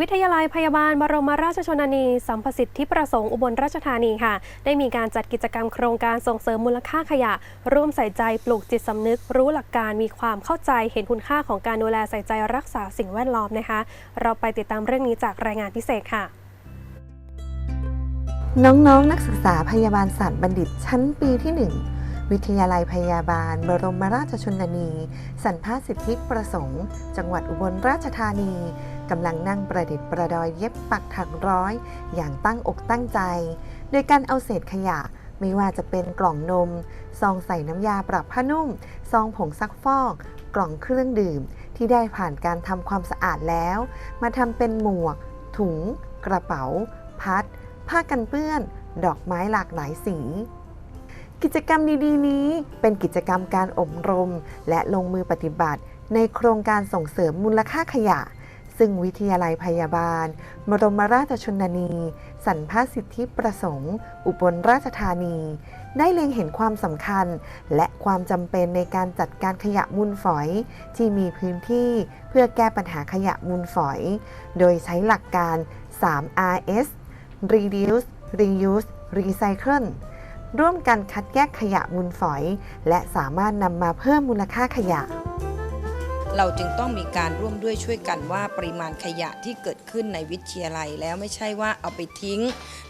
วิทยาลัยพยาบาลบรมราชชนนีสัมพสิทธิประสงค์อุบลราชธานีค่ะ ได้มีการจัดกิจกรรมโครงการส่งเสริมมูลค่าขยะ ร่วมใส่ใจปลูกจิตสำนึก รู้หลักการมีความเข้าใจเห็นคุณค่าของการดูแลใส่ใจรักษาสิ่งแวดล้อมนะคะ เราไปติดตามเรื่องนี้จากรายงานพิเศษค่ะน้องๆนนักศึกษาพยาบาลศาสตร์บัณฑิตชั้นปีที่ 1 วิทยาลัยพยาบาล บรมราชชนนี สันพาสิทธิประสงค์ จังหวัดอุบลราชธานีกำลังนั่งประดิษฐ์ประดอยเย็บปักถักร้อย อย่างตั้งอกตั้งใจ โดยการเอาเศษขยะไม่ว่าจะเป็นกล่องนม ซองใส่น้ำยาปรับผ้านุ่ม ซองผงซักฟอก กล่องเครื่องดื่ม ที่ได้ผ่านการทำความสะอาดแล้ว มาทำเป็นหมวก ถุง กระเป๋า พัด ผ้ากันเปื้อน ดอกไม้หลากหลายสี กิจกรรมดีๆ นี้ เป็นกิจกรรมการอบรม และลงมือปฏิบัติ ในโครงการส่งเสริมมูลค่าขยะ ซึ่งวิทยาลัยพยาบาลบรมราชชนนี สันพาสิทธิประสงค์ อุบลราชธานี ได้เล็งเห็นความสำคัญ และความจำเป็นในการจัดการขยะมูลฝอย ที่มีพื้นที่เพื่อแก้ปัญหาขยะมูลฝอย โดยใช้หลักการ 3RS reduce reuse recycle ร่วมกันคัดแยกขยะมูลฝอย และสามารถนำมาเพิ่มมูลค่าขยะ เราจึงต้องมีการร่วมด้วยช่วยกันว่าปริมาณขยะที่เกิดขึ้นในวิทยาลัยแล้วไม่ใช่ว่าเอาไปทิ้ง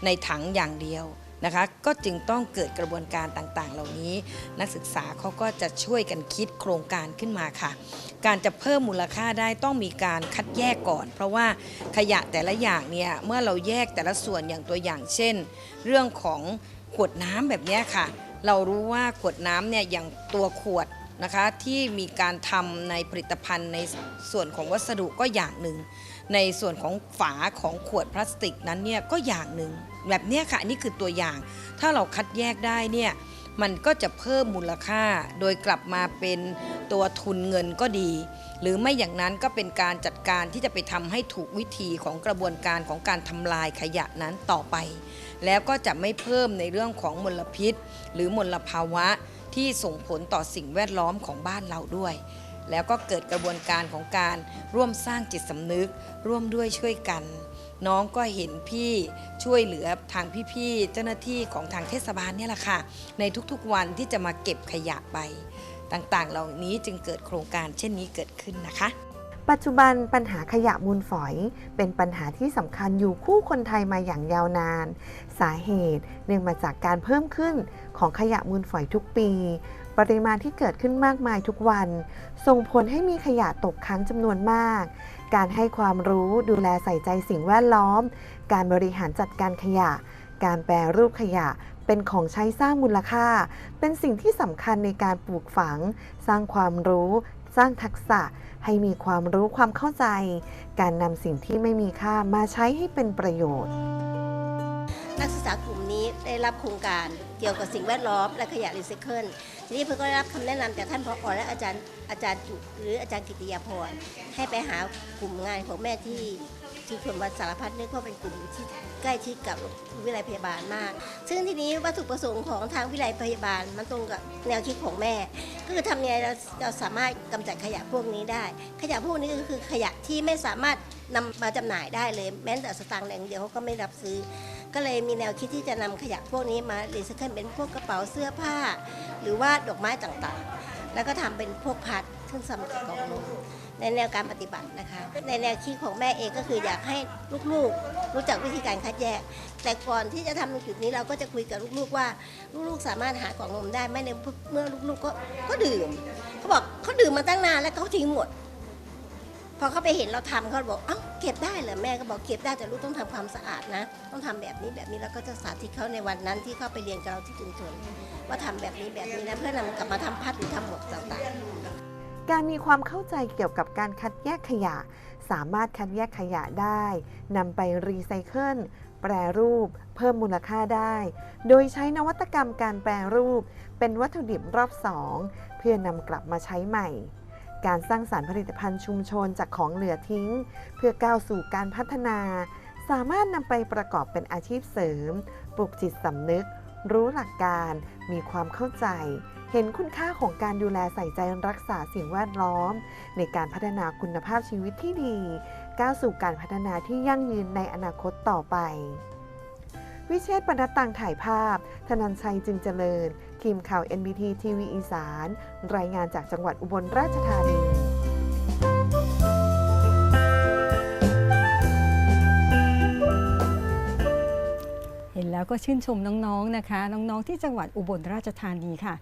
ในถังอย่างเดียวนะคะก็จึงต้องเกิดกระบวนการต่างๆ เหล่านี้ นักศึกษาเขาก็จะช่วยกันคิดโครงการขึ้นมาค่ะ การจะเพิ่มมูลค่าได้ต้องมีการคัดแยกก่อน เพราะว่าขยะแต่ละอย่างเนี่ยเมื่อเราแยกแต่ละส่วนอย่างตัวอย่างเช่น เรื่องของ ขวดน้ำแบบนี้ค่ะ เรารู้ว่าขวดน้ำเนี่ยอย่างตัวขวดนะคะที่มีการทำในผลิตภัณฑ์ในส่วนของวัสดุก็อย่างหนึ่ง ในส่วนของฝาของขวดพลาสติกนั้นเนี่ยก็อย่างหนึ่งแบบนี้ค่ะอันนี่คือตัวอย่าง ถ้าเราคัดแยกได้เนี่ยมันก็จะเพิ่มมูลค่าโดยกลับมาเป็น ตัวทุนเงินก็ดี หรือไม่อย่างนั้นก็เป็นการจัดการที่จะไปทำให้ถูกวิธีของกระบวนการของการทำลายขยะนั้นต่อไป แล้วก็จะไม่เพิ่มในเรื่องของมลพิษ หรือมลภาวะที่ส่งผลต่อสิ่งแวดล้อมของบ้านเราด้วย แล้วก็เกิดกระบวนการของการร่วมสร้างจิตสำนึก ร่วมด้วยช่วยกัน น้องก็เห็นพี่ช่วยเหลือทางพี่ๆเจ้าหน้าที่ของทางเทศบาลเนี่ยแหละค่ะ ในทุกๆวันที่จะมาเก็บขยะไป ต่างๆ เหล่านี้จึงเกิดโครงการเช่นนี้เกิดขึ้นนะคะ ปัจจุบันปัญหาขยะมูลฝอย เป็นปัญหาที่สำคัญอยู่คู่คนไทยมาอย่างยาวนาน สาเหตุเนื่องมาจากการเพิ่มขึ้นของขยะมูลฝอยทุกปี ปริมาณที่เกิดขึ้นมากมายทุกวัน ส่งผลให้มีขยะตกค้างจำนวนมาก การให้ความรู้ดูแลใส่ใจสิ่งแวดล้อม การบริหารจัดการขยะ การแปรรูปขยะ เป็นของใช้สร้างมูลค่า เป็นสิ่งที่สำคัญในการปลูกฝัง สร้างความรู้ สร้างทักษะ ให้มีความรู้ความเข้าใจ การนำสิ่งที่ไม่มีค่ามาใช้ให้เป็นประโยชน์ นักศึกษากลุ่มนี้ได้รับโครงการเกี่ยวกับสิ่งแวดล้อมและขยะรีไซเคิลทีนี้เพื่อก็ได้รับคำแนะนำจากท่านผอและอาจารย์อาจารย์จุหรืออาจารย์กิติยาพรให้ไปหากลุ่มงานของแม่ที่ ที่ชนวัดสารพัดนี่ก็เป็นกลุ่มที่ใกล้ชิดกับวิทยาลัยพยาบาลมาก ซึ่งทีนี้วัตถุประสงค์ของทางวิทยาลัยพยาบาลมันตรงกับแนวคิดของแม่ ก็คือทำยังไงเราเราสามารถกำจัดขยะพวกนี้ได้ ขยะพวกนี้ก็คือขยะที่ไม่สามารถนำมาจำหน่ายได้เลยแม้แต่สตางค์แดงเดียวเขาก็ไม่รับซื้อ ก็เลยมีแนวคิดที่จะนำขยะพวกนี้มารีไซเคิลเป็นพวกกระเป๋าเสื้อผ้า หรือว่าดอกไม้ต่างๆ แล้วก็ทำเป็นพวกพัดซึ่งสำหรับกล่อง ในแนวการปฏิบัตินะคะ ในแนวคิดของแม่เองก็คืออยากให้ลูกๆ รู้จักวิธีการคัดแยก แต่ก่อนที่จะทำตรงจุดนี้เราก็จะคุยกับลูกๆว่า ลูกๆสามารถหากล่องนมได้ไหม่ในเมื่อลูกๆก็ก็ดื่มเขาบอกเขาดื่มมาตั้งนานแล้วเขาทิ้งหมด พอเขาไปเห็นเราทำเขาบอกเอ้าเก็บได้เหรอแม่ก็บอกเก็บได้แต่ลูกต้องทำความสะอาดนะ ต้องทำแบบนี้แบบนี้แล้วก็จะสาธิตเขาในวันนั้นที่เขาไปเรียนกับเราที่ชุมชนว่าทำแบบนี้แบบนี้นะเพื่อนำกลับมาทำพัดหรือทำหมวกต่างๆ การมีความเข้าใจเกี่ยวกับการคัดแยกขยะ สามารถคัดแยกขยะได้นำไปรีไซเคิลแปรรูป เพิ่มมูลค่าได้ โดยใช้นวัตกรรมการแปรรูป เป็นวัตถุดิบรอบ2เพื่อนำกลับมาใช้ใหม่ การสร้างสารรค์ผลิตภัณฑ์ชุมชนจากของเหลือทิ้ง เพื่อก้าวสู่การพัฒนา สามารถนำไปประกอบเป็นอาชีพเสริม ปลูกจิตสำนึก รู้หลักการ มีความเข้าใจ เห็นคุณค่าของการดูแลใส่ใจรักษาสิ่งแวดล้อม ในการพัฒนาคุณภาพชีวิตที่ดี ก้าวสู่การพัฒนาที่ยั่งยืนในอนาคตต่อไป วิเชษปนัดตังถ่ายภาพ ธนันชัยจึงเจริญ ทีมข่าว NBT ทีวีอีสาน รายงานจากจังหวัดอุบลราชธานี ก็ชื่นชมน้องๆนะคะ น้องๆที่จังหวัดอุบลราชธานีค่ะ